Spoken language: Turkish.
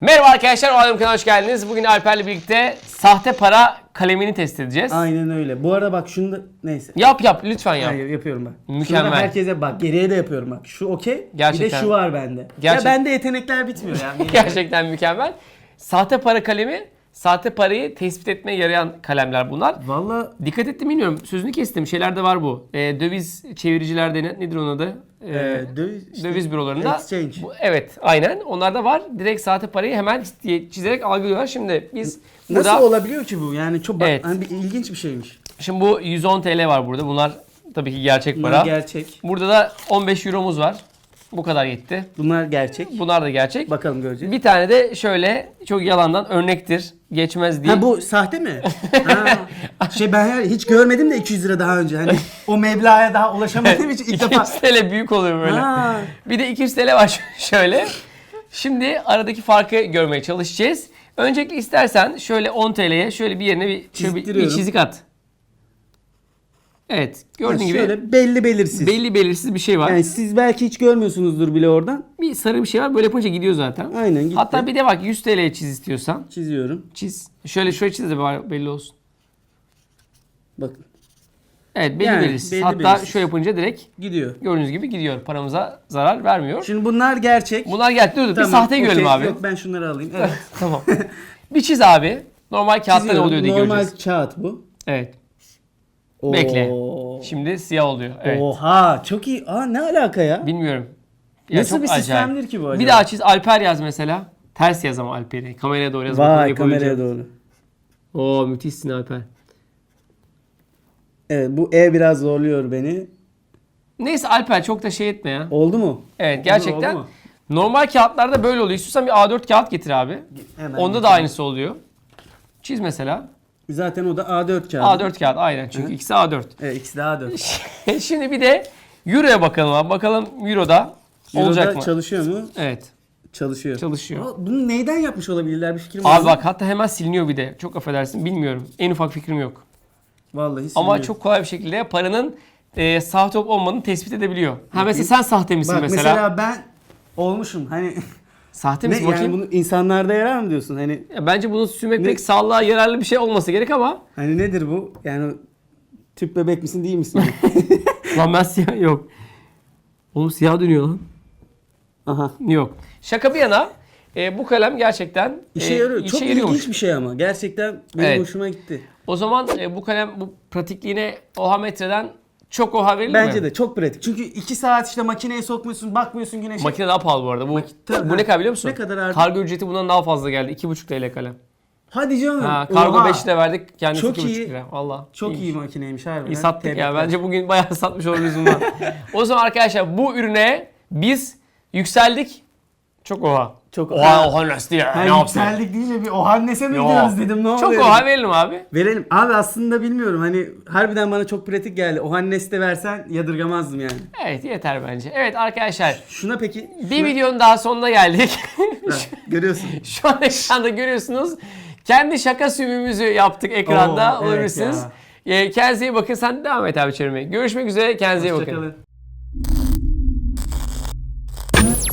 Merhaba arkadaşlar, o Alem kanalına hoş geldiniz. Bugün Alper'le birlikte sahte para kalemini test edeceğiz. Aynen öyle. Bu arada bak şunu da neyse. Yap yap, lütfen yap. Hayır yapıyorum. Şunu Mükemmel. da herkese bak geriye de yapıyorum bak. Şu okey. Bir de Gerçekten. şu var bende. Gerçek- Ya bende yetenekler bitmiyor ya. Gerçekten mükemmel. Sahte para kalemi, sahte parayı tespit etmeye yarayan kalemler bunlar. Valla Dikkat ettim bilmiyorum, sözünü kestim. Şeylerde var bu. Ee, döviz çeviricilerde ne, nedir onun adı? Ee, e, döviz, işte, döviz bürolarında. Exchange. Bu- evet, aynen. Onlarda var. Direkt sahte parayı hemen çizerek algılıyorlar. Şimdi biz burada... Nasıl olabiliyor ki bu? Yani çok Evet. hani bir ilginç bir şeymiş. Şimdi bu 110 TL var burada. Bunlar tabii ki gerçek Bunlar para. gerçek. Burada da 15 euromuz var. Bu kadar yetti. Bunlar gerçek. Bunlar da gerçek. Bakalım göreceğiz. Bir tane de şöyle çok yalandan örnektir. Geçmez değil. Ha bu sahte mi? ha. Şey ben hiç görmedim de 200 lira daha önce. Hani o meblağa daha ulaşamadığım için ilk defa. 200 TL büyük oluyor böyle. Ha. Bir de 200 TL var şöyle. Şimdi aradaki farkı görmeye çalışacağız. Öncelikle istersen şöyle 10 TL'ye şöyle bir yerine bir, şöyle bir, bir çizik at. Evet. Gördüğün gibi Şöyle belli belirsiz. belli belirsiz bir şey var. Yani siz belki hiç görmüyorsunuzdur bile oradan. Bir sarı bir şey var. Böyle yapınca gidiyor zaten. Aynen gitti. Hatta bir de bak 100 TL'ye çiz istiyorsan. Çiziyorum. Çiz. Şöyle şöyle çiz de bari belli olsun. Bakın. Evet belli Yani belirsiz. belli Hatta belirsiz. şöyle yapınca direkt Gidiyor. gördüğünüz gibi gidiyor. Paramıza zarar vermiyor. Şimdi bunlar gerçek. Bunlar geldi. Dur dur bir Tamam, sahte görelim okey. abi. Yok ben şunları alayım. Evet. tamam. bir çiz abi. Normal kağıtta ne oluyor diye Normal göreceğiz. kağıt bu. Evet. Bekle. Oo. Şimdi siyah oluyor. Evet. Oha çok iyi. Aa ne alaka ya? Bilmiyorum. Ya Nasıl çok bir acayip. sistemdir ki bu acaba? Bir daha çiz. Alper yaz mesela. Ters yaz ama Alper'i. Kameraya doğru yaz. Vay kameraya doğru. Oo müthişsin Alper. Evet bu E biraz zorluyor beni. Neyse Alper çok da şey etme ya. Oldu mu? Evet gerçekten. oldu mu? Normal kağıtlarda böyle oluyor. İstiyorsan bir A4 kağıt getir abi. Hemen Onda da aynısı oluyor. Çiz mesela. Zaten o da A4 kağıdı. A4 kağıt aynen çünkü ikisi A4. Evet ikisi de A4. Şimdi bir de Euro'ya bakalım abi. Bakalım Euro'da olacak Euro'da mı? çalışıyor mu? evet. Çalışıyor. Çalışıyor. Aa, bunu neyden yapmış olabilirler bir fikrim var Abi bak hatta hemen siliniyor bir de. Çok affedersin bilmiyorum. En ufak fikrim yok. Vallahi Ama silmiyor. çok kolay bir şekilde paranın e, sahte olup olmadığını tespit edebiliyor. Ha mesela sen sahte misin Bak mesela? mesela. ben olmuşum. Hani Sahte ne misin yani bakayım? bunu insanlarda yarar mı diyorsun? Hani Ya Bence bunu sürmek Ne- pek sağlığa yararlı bir şey olması gerek ama hani nedir bu? Yani tüp bebek misin değil misin? lan ben siyah yok. Oğlum siyah dönüyor lan. Aha. Yok. Şaka bir yana e, bu kalem gerçekten İşe e, yarıyor. işe Çok yarıyormuş. ilginç bir şey ama. Gerçekten benim Evet. hoşuma gitti. O zaman e, bu kalem bu pratikliğine oha metreden çok oha verilir mi? Bence de çok pratik. Çünkü 2 saat işte makineye sokmuyorsun, bakmıyorsun güneşe. Makine daha pahalı bu arada. Bu, tabii, bu ne kadar biliyor musun? Ne kadar abi? Kargo ücreti bundan daha fazla geldi. 2,5 TL kalem. Hadi canım. Ha, kargo Oha. 5 lira verdik. Kendisi Çok 2,5 iyi. lira. Valla. Çok iyi makineymiş harbiden. İyi sattık ya. Tebrikler. Bence bugün bayağı satmış olabiliriz bundan. o zaman arkadaşlar bu ürüne biz yükseldik. Çok oha. Çok oha. Oha nasıl ya? Ben ne yaptın? yükseldik deyince bir Ohannes'e mi Yo. gidiyoruz dedim ne Çok oluyor? oha verelim abi. Verelim. Abi aslında bilmiyorum hani harbiden bana çok pratik geldi. Ohannes'te de versen yadırgamazdım yani. Evet yeter bence. Evet arkadaşlar Şuna peki. bir şuna- videonun daha sonuna geldik. Ha, görüyorsun. Şu an ekranda görüyorsunuz. Kendi şaka sümümüzü yaptık ekranda. Oo, evet Olabilirsiniz. ya. Ee, Kendinize iyi bakın. Sen devam et abi çevirmeye. Görüşmek üzere. Kendinize iyi bakın. Hoşçakalın.